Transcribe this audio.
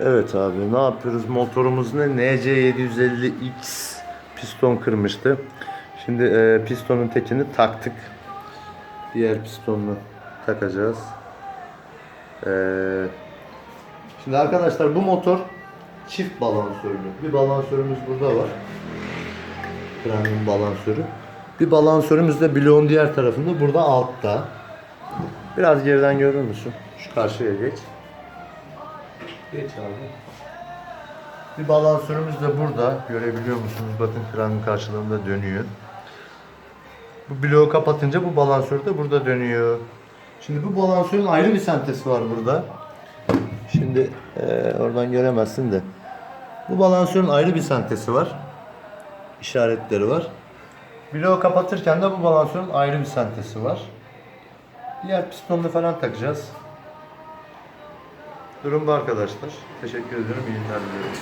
Evet abi ne yapıyoruz? Motorumuz ne? NC750X piston kırmıştı. Şimdi e, pistonun tekini taktık. Diğer pistonunu takacağız. E, şimdi arkadaşlar bu motor çift balansörlü. Bir balansörümüz burada var. Premium balansörü. Bir balansörümüz de bloğun diğer tarafında burada altta. Biraz geriden görür müsün? Şu karşıya geç. Geç abi. Bir balansörümüz de burada. Görebiliyor musunuz? Bakın kranın karşılığında dönüyor. Bu bloğu kapatınca bu balansör de burada dönüyor. Şimdi bu balansörün ayrı bir sentesi var burada. Şimdi eee, oradan göremezsin de. Bu balansörün ayrı bir sentesi var. İşaretleri var. Bloğu kapatırken de bu balansörün ayrı bir sentesi var. Diğer pistonunu falan takacağız. Durum bu arkadaşlar. Teşekkür ederim. İyi günler diliyorum.